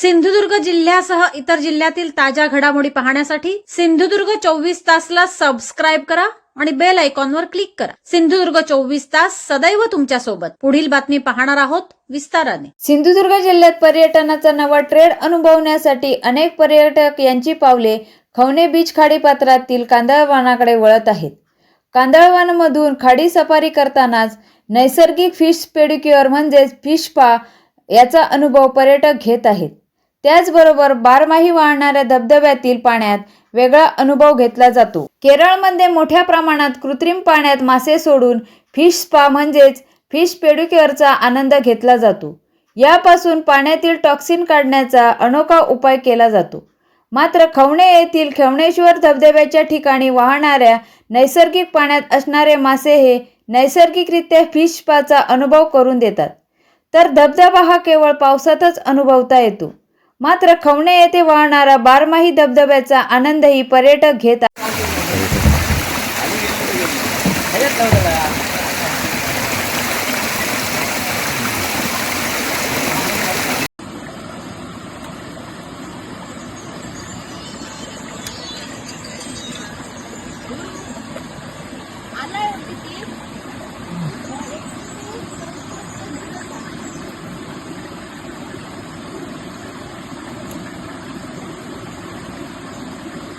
सिंधुदुर्ग जिल्ह्यासह इतर जिल्ह्यातील ताज्या घडामोडी पाहण्यासाठी सिंधुदुर्ग चोवीस तासला सबस्क्राईब करा आणि बेल आयकॉनवर क्लिक करा. सिंधुदुर्ग चोवीस तास सदैव तुमच्यासोबत. पुढील बातमी पाहणार आहोत विस्ताराने. सिंधुदुर्ग जिल्ह्यात पर्यटनाचा नवा ट्रेड अनुभवण्यासाठी अनेक पर्यटक यांची पावले खवणे बीच खाडीपात्रातील कांदळवानाकडे वळत आहेत. कांदळवानमधून खाडी सफारी करतानाच नैसर्गिक फिश पेडिक्युअर म्हणजेच फिश पा याचा अनुभव पर्यटक घेत आहेत. त्याचबरोबर बारमाही वाहणाऱ्या धबधब्यातील पाण्यात वेगळा अनुभव घेतला जातो. केरळमध्ये मोठ्या प्रमाणात कृत्रिम पाण्यात मासे सोडून फिश स्पा म्हणजेच फिश पेडिक्युअरचा आनंद घेतला जातो. यापासून पाण्यातील टॉक्सिन काढण्याचा अनोखा उपाय केला जातो. मात्र खवणे येथील खवणेश्वर धबधब्याच्या ठिकाणी वाहणाऱ्या नैसर्गिक पाण्यात असणारे मासे हे नैसर्गिकरित्या फिश स्पाचा अनुभव करून देतात. तर धबधबा हा केवळ पावसातच अनुभवता येतो. मात्र खवणे येथे वाहणारा बारमाही धबधब्याचा आनंदही पर्यटक घेत